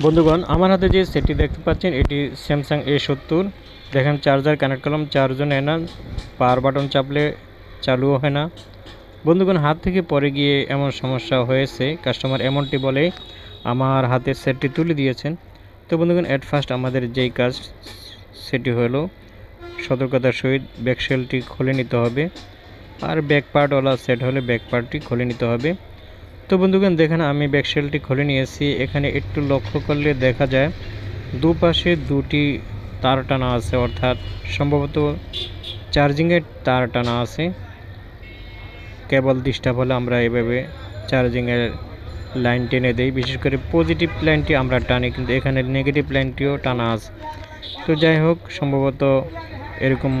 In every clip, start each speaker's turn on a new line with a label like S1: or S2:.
S1: বন্ধুগণ, আমার হাতে যে সেটটি দেখতে পাচ্ছেন, এটি স্যামসাং এ সত্তর। দেখেন চার্জার কানেক্ট করলাম চার্জও নেয় না পাওয়ার বাটন চাপলে চালুও হয় না। বন্ধুগণ, হাত থেকে পরে গিয়ে এমন সমস্যা হয়েছে কাস্টমার এমনটি বলে, আমার হাতের সেটটি তুলে দিয়েছেন। তো বন্ধুগণ অ্যাট ফার্স্ট আমাদের যেই কাজ, সেটি হলো, সতর্কতার সহিত ব্যাকসেলটি খুলে নিতে হবে। আর ব্যাক পার্টওয়ালা সেট হলে ব্যাক পার্টটি খুলে নিতে হবে। তো বন্ধুগণ, দেখেন, আমি ব্যাকসেলটি খুলে নিয়েছি। এখানে একটু লক্ষ্য করলে দেখা যায়, দুপাশে দুটি তার টানা আছে, অর্থাৎ সম্ভবত চার্জিংয়ের তার টানা আছে। কেবল ডিস্টার্ব হলে আমরা এভাবে চার্জিংয়ের লাইন টেনে দেই। বিশেষ করে পজিটিভ লাইনটি আমরা টানি, কিন্তু এখানে নেগেটিভ লাইনটিও টানা আছে। তো যাই হোক, সম্ভবত এরকম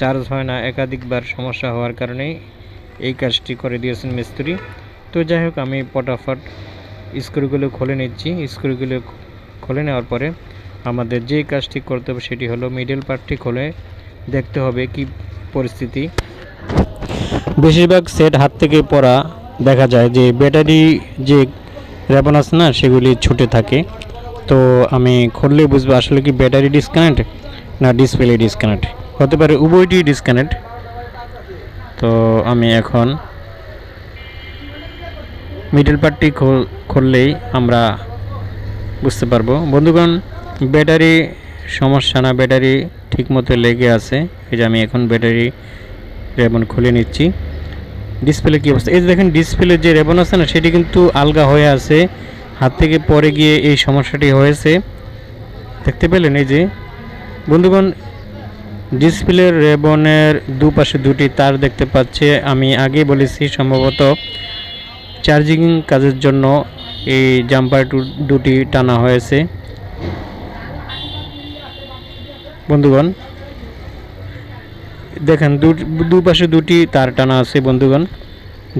S1: চার্জ হয় না। একাধিকবার সমস্যা হওয়ার কারণে এই কাজটি করে দিয়েছেন মিস্ত্রি। তো যাই হোক, আমি পটাফট স্ক্রুগুলো খুলে নিচ্ছি। স্ক্রুগুলো খুলে নেওয়ার পরে আমাদের যে কাজটি করতে হবে সেটি হলো মিডল পার্টটি খুলে দেখতে হবে কি পরিস্থিতি। বেশিরভাগ সেট হাত থেকে পড়া দেখা যায় যে ব্যাটারি যে র্যাবন আছে না, সেগুলি ছুটে থাকে। তো আমি খুললে বুঝব আসলে কি ব্যাটারি ডিসকানেক্ট না ডিসপ্লে ডিসকানেক্ট হতে পারে উভয়টি ডিসকানেক্ট তো আমি এখন মিডল পার্টটি খুললেই আমরা বুঝতে পারব। বন্ধুগণ, ব্যাটারি সমস্যা না, ব্যাটারি ঠিকমতো লেগে আছে। এই যে আমি এখন ব্যাটারি রেবন খুলে নিচ্ছি। ডিসপ্লে কী অবস্থা? এই যে দেখেন, ডিসপ্লে যে রেবন আছে না, সেটি কিন্তু আলগা হয়ে আছে। হাত থেকে পরে গিয়ে এই সমস্যাটি হয়েছে। দেখতে পেলেন এই যে? বন্ধুগণ ডিসপ্লের রেবনের দুপাশে দুটি তার দেখতে পাচ্ছে। আমি আগে বলেছি, সম্ভবত চার্জিং কাজের জন্য এই জাম্পার দুটি টানা হয়েছে। বন্ধুগণ, দেখেন দুপাশে দুটি তার টানা আছে বন্ধুগণ।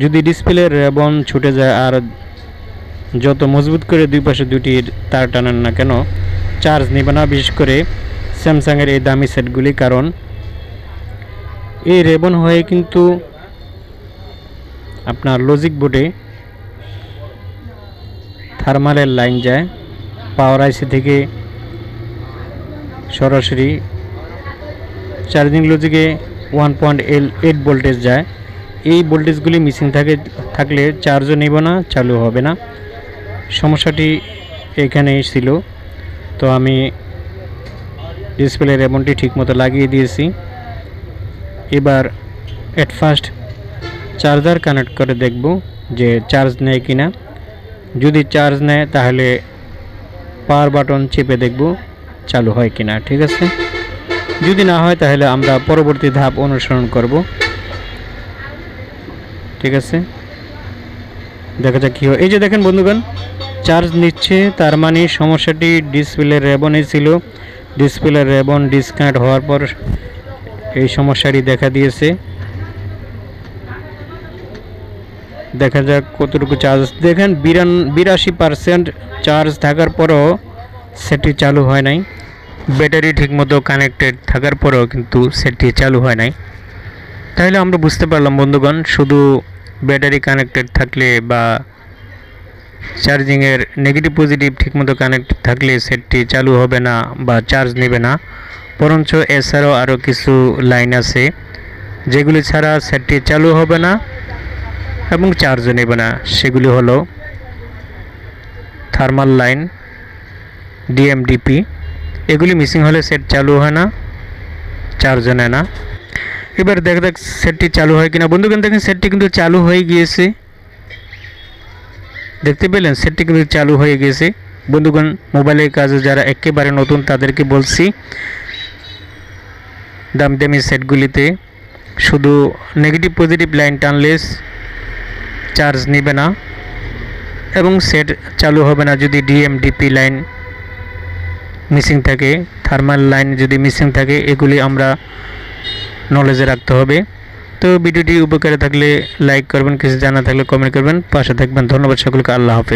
S1: যদি ডিসপ্লের রেবন ছুটে যায় আর যত মজবুত করে দুই পাশে দুটি তার টানান না কেন, চার্জ নেবে না, বিশেষ করে স্যামসাংয়ের এই দামি সেটগুলি, কারণ এই রেবন হয়ে কিন্তু আপনার লজিক বোর্ডে থার্মালের লাইন যায়। পাওয়ার আইসি থেকে সরাসরি চার্জিং লজিকে ওয়ান পয়েন্ট এইট ভোল্টেজ যায়। এই ভোল্টেজগুলি মিসিং থাকে, থাকলে চার্জও নেব না, চালু হবে না। সমস্যাটি এখানেই ছিল। তো আমি ডিসপ্লে রেবনটি ঠিকমতো লাগিয়ে দিয়েছি। এবার অ্যাট ফার্স্ট চার্জার কানেক্ট করে দেখব যে চার্জ নেয় কি না যদি চার্জ নেয়, তাহলে পাওয়ার বাটন চেপে দেখব চালু হয় কিনা, ঠিক আছে? যদি না হয়, তাহলে আমরা পরবর্তী ধাপ অনুসরণ করব। ঠিক আছে? দেখা যাক কী হয়। এই যে দেখেন বন্ধুগণ চার্জ নিচ্ছে, তার মানে সমস্যাটি ডিসপ্লে রেবনে ছিল। ডিসপ্লে রেবন ডিসকানেক্ট হওয়ার পর এই সমস্যাটি দেখা দিয়েছে। দেখা যাক কতটুকু চার্জ দেখেন বিরান বিরাশি পারসেন্ট চার্জ থাকার পরও সেটি চালু হয় নাই। ব্যাটারি ঠিকমতো কানেক্টেড থাকার পরেও কিন্তু সেটটি চালু হয় নাই। তাহলে আমরা বুঝতে পারলাম বন্ধুগণ, শুধু ব্যাটারি কানেক্টেড থাকলে বা চার্জিংয়ের নেগেটিভ পজিটিভ ঠিকমতো কানেক্ট থাকলে সেটটি চালু হবে না বা চার্জ নেবে না। বরঞ্চ এছাড়াও আরও কিছু লাইন আছে, যেগুলি ছাড়া সেটটি চালু হবে না। এবং চার্জও নেবে না সেগুলি হলো থার্মাল লাইন ডিএমডিপি এগুলি মিসিং হলে সেট চালু হয় না চার্জও নেয় না এবার দেখ দেখ সেটটি চালু হয় কিনা। বন্ধুগণ, দেখেন সেটটি কিন্তু চালু হয়ে গিয়েছে। দেখতে পেলেন সেটটি কিন্তু চালু হয়ে গেছে বন্ধুগণ মোবাইলের কাজে যারা একেবারে নতুন, তাদেরকে বলছি, দামি দামি সেটগুলিতে শুধু নেগেটিভ পজিটিভ লাইন টানলেস চার্জ নেবে না এবং সেট চালু হবে না যদি ডিএমডিপি লাইন মিসিং থাকে, থার্মাল লাইন যদি মিসিং থাকে, এগুলি আমরা নলেজে রাখতে হবে। তো ভিডিওটি উপকারে থাকলে লাইক করবেন, কিছু জানা থাকলে কমেন্ট করবেন। পাশে থাকবেন। ধন্যবাদ সকলকে। আল্লাহ হাফেজ।